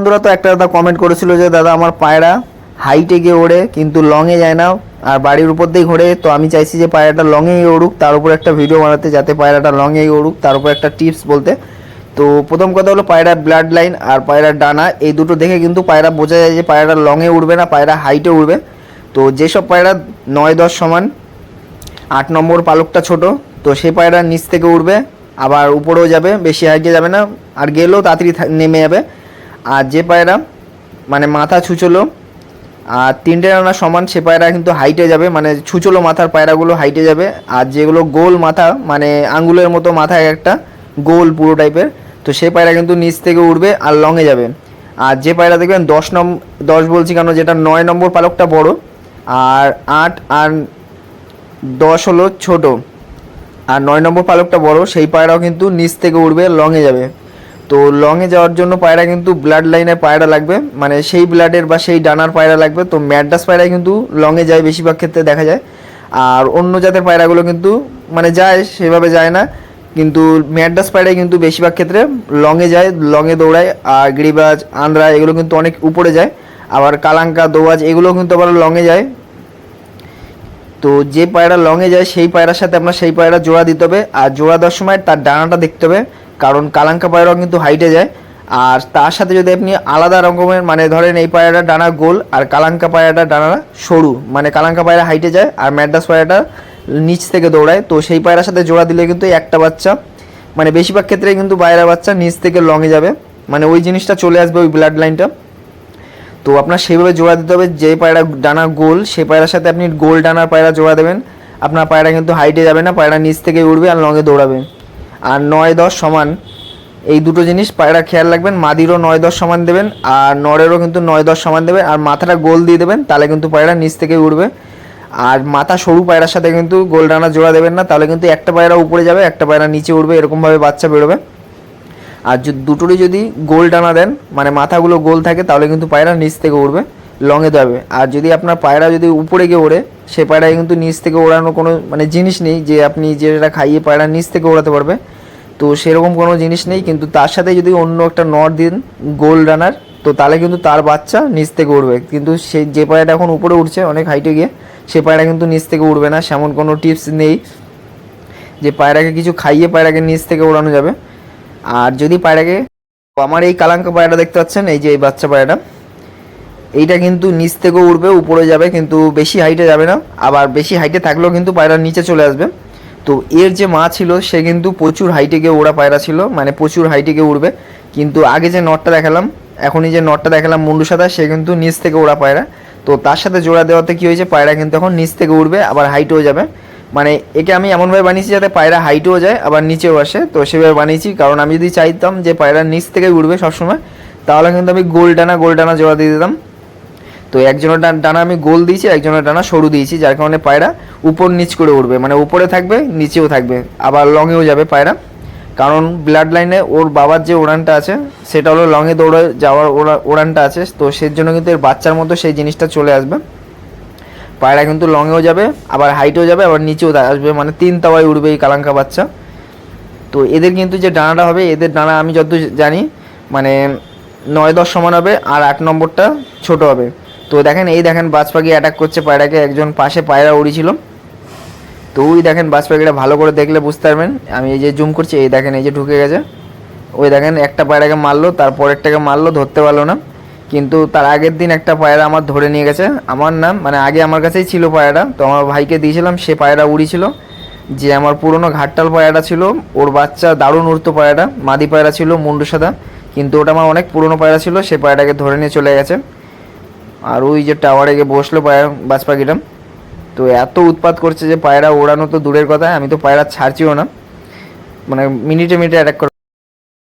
বন্ধুরা তো একটা দাদা কমেন্ট করেছিল যে, দাদা, আমার পায়রা হাইটে গিয়ে ওড়ে, কিন্তু লংয়ে যায় না আর বাড়ির উপর দিয়ে ঘোরে। তো আমি চাইছি যে পায়রাটা লংয়েই ওড়ুক, তার উপর একটা ভিডিও বানাতে যাতে পায়রাটা লংয়েই ওড়ুক, তার উপর একটা টিপস বলতে। তো প্রথম কথা হলো পায়রার ব্লাড লাইন আর পায়রার ডানা, এই দুটো দেখে কিন্তু পায়রা বোঝা যায় যে পায়রাটা লংয়ে উঠবে না, পায়রা হাইটে উঠবে তো যেসব পায়রা নয়, দশ সমান, আট নম্বর পালকটা ছোট, তো সেই পায়রা নিচ থেকে উঠবে আবার উপরেও যাবে, বেশি হাইটে যাবে না, আর গেলেও তাড়াতাড়ি নেমে যাবে। আর যে পায়রা মানে মাথা ছুচলো, আর তিনটে রানা সমান, সে পায়রা কিন্তু হাইটে যাবে মানে ছুচলো মাথার পায়রাগুলো হাইটে যাবে, আর যেগুলো গোল মাথা মানে আঙ্গুলের মতো মাথায় একটা, গোল পুরো টাইপের তো সেই পায়রা কিন্তু নিচ থেকে উঠবে আর লংয়ে যাবে। আর যে পায়রা দেখবেন, দশ নম্বর দশ বলছি কেন, যেটা নয় নম্বর পালকটা বড়, আর আট আর দশ হলো ছোট, আর নয় নম্বর পালকটা বড়, সেই পায়রাও কিন্তু নিচ থেকে উঠবে লংয়ে যাবে। তো লংয়ে যাওয়ার জন্য পায়রা কিন্তু ব্লাড লাইনের পায়রা লাগবে। মানে সেই ব্লাডের বা সেই ডানার পায়রা লাগবে। তো ম্যাডাস পায়রা কিন্তু লংয়ে যায় বেশিরভাগ ক্ষেত্রে দেখা যায়। আর অন্য জাতের পায়রাগুলো কিন্তু মানে যায়, সেভাবে যায় না। কিন্তু ম্যাডাস পায়রাই কিন্তু বেশিরভাগ ক্ষেত্রে লংয়ে যায় লংয়ে দৌড়ায়। আর গিরিবাজ, আন্দ্রা এগুলো কিন্তু অনেক উপরে যায়। আবার কালাঙ্কা, দোয়াজ এগুলো কিন্তু আবার লংয়ে যায়। তো যে পায়রা লংয়ে যায়, সেই পায়রার সাথে আপনার সেই পায়রা জোড়া দিতে হবে। আর জোড়া দেওয়ার সময় তার ডানাটা দেখতে হবে। কারণ কালাঙ্কা পায়রাও কিন্তু হাইটে যায়। আর তার সাথে যদি আপনি আলাদা রকমের মানে ধরেন এই পায়রাটা ডানা গোল আর কালাঙ্কা পায়রাটা ডানা সরু মানে কালাঙ্কা পায়রা হাইটে যায় আর ম্যাডাস পায়রাটা নিচ থেকে দৌড়ায়। তো সেই পায়রার সাথে জোড়া দিলে কিন্তু একটা বাচ্চা মানে বেশিরভাগ ক্ষেত্রে কিন্তু পায়রা বাচ্চা নিচ থেকে লঙে যাবে। মানে ওই জিনিসটা চলে আসবে ওই ব্লাড লাইনটা তো আপনার সেইভাবে জোড়া দিতে হবে, যে পায়রা ডানা গোল, সেই পায়রার সাথে আপনি গোল ডানার পায়রা জোড়া দেবেন। আপনার পায়রা কিন্তু হাইটে যাবে না, পায়রা নিচ থেকে উঠবে আর লঙে দৌড়াবে। আর নয় দশ সমান, এই দুটো জিনিস পায়রা খেয়াল রাখবেন, মাদিরও নয় দশ সমান দেবেন আর নরেরও কিন্তু নয় দশ সমান দেবেন আর মাথাটা গোল দিয়ে দেবেন, তাহলে কিন্তু পায়রা নিচ থেকে উঠবে আর মাথা সরু পায়রার সাথে কিন্তু গোল ডানা জোড়া দেবেন না, তাহলে কিন্তু একটা পায়রা উপরে যাবে, একটা পায়রা নিচে উঠবে এরকমভাবে বাচ্চা বেরোবে। আর দুটোরই যদি গোল টানা দেন মানে মাথাগুলো গোল থাকে, তাহলে কিন্তু পায়রা নিচ থেকে উঠবে লঙে যাবে। আর যদি আপনার পায়রা যদি উপরে গিয়ে ওড়ে, সে পায়রা কিন্তু নিচ থেকে ওড়ানো কোনো মানে জিনিস নেই যে আপনি যেটা খাইয়ে পায়রা নিচ থেকে ওড়াতে পারবে। তো সেরকম কোনো জিনিস নেই, কিন্তু তার সাথে যদি অন্য একটা নট দিন গোল রানার, তো তাহলে কিন্তু তার বাচ্চা নিচ থেকে উঠবে কিন্তু সে যে পায়রাটা এখন উপরে উঠছে অনেক হাইটে গিয়ে, সে পায়রা কিন্তু নিচ থেকে উঠবে না, সেমন কোনো টিপস নেই যে পায়রাকে কিছু খাইয়ে পায়রাকে নিচ থেকে ওড়ানো যাবে। আর যদি পায়রাকে আমার এই কালাঙ্কা পায়রা দেখতে পাচ্ছেন, এই যে এই বাচ্চা পায়রাটা। এইটা কিন্তু নিচ থেকেও উঠবে উপরে যাবে, কিন্তু বেশি হাইটে যাবে না। আবার বেশি হাইটে থাকলেও কিন্তু পায়রার নিচে চলে আসবে। তো এর যে মা ছিল, সে কিন্তু প্রচুর হাইটে গিয়ে ওড়া পায়রা ছিল মানে প্রচুর হাইটে গিয়ে উঠবে কিন্তু আগে যে নটটা দেখালাম, এখনই যে নটটা দেখালাম মুন্ডু সাদা সে কিন্তু নিচ থেকে ওড়া পায়রা। তো তার সাথে জোড়া দেওয়াতে কী হয়েছে, পায়রা কিন্তু এখন নিচ থেকে উঠবে আবার হাইটেও যাবে। মানে একে আমি এমনভাবে বানিয়েছি যাতে পায়রা হাইটেও যায়, আবার নিচেও আসে। তো সেভাবে বানিয়েছি, কারণ আমি যদি চাইতাম যে পায়রা নিচ থেকে উঠবে সবসময়, তাহলে কিন্তু আমি গোল ডানা গোল ডানা জোড়া দিয়ে দিতাম। তো একজনের ডানা আমি গোল দিয়েছি একজনের ডানা সরু দিয়েছি, যার কারণে পায়রা উপর নিচ করে উঠবে মানে উপরে থাকবে, নিচেও থাকবে, আবার লংয়েও যাবে পায়রা। কারণ ব্লাড লাইনে ওর বাবার যে ওড়ানটা আছে, সেটা হলো লংয়ে দৌড়ে যাওয়ার ওড়া ওড়ানটা আছে, তো সেই জন্য কিন্তু এর বাচ্চার মতো সেই জিনিসটা চলে আসবে। পায়রা কিন্তু লংয়েও যাবে, আবার হাইটেও যাবে, আবার নিচেও আসবে মানে তিন তাওয়ায় উঠবে এই কালাঙ্কা বাচ্চা। তো এদের কিন্তু যে ডানাটা হবে, এদের ডানা আমি যত জানি মানে নয় দশ সমান হবে, আর আট নম্বরটা ছোট হবে। তো দেখেন, এই দেখেন বাজ পাখি অ্যাটাক করছে পায়রাকে, একজন পাশে পায়রা উড়িছিল। তো ওই দেখেন বাজ পাখিটা ভালো করে দেখলে বুঝতে পারবেন। আমি এই যে জুম করছি, এই দেখেন, এই যে ঢুকে গেছে। ওই দেখেন, একটা পায়রাকে মারলো তারপরেরটাকে মারলো, ধরতে পারল না। কিন্তু তার আগের দিন একটা পায়রা আমার ধরে নিয়ে গেছে। আমার নাম মানে আগে আমার কাছেই ছিল পায়রাটা, তো আমার ভাইকে দিয়েছিলাম, সে পায়রা উড়িছিল। যে আমার পুরনো ঘাটটাল পায়রাটা ছিল, ওর বাচ্চা দারুণ উড়তো পায়রাটা, মাদি পায়রা ছিল, মুন্ডু সাদা। কিন্তু ওটা আমার অনেক পুরনো পায়রা ছিল, সে পায়রাটাকে ধরে নিয়ে চলে গেছে। আর ওই যে টাওয়ারে গিয়ে বসল পায়রা বাস পাখিটা তো এত উৎপাত করছে যে পায়রা ওড়ানো তো দূরের কথা, আমি তো পায়রা ছাড়ছিও না। মানে মিনিটে মিনিটে অ্যাটাক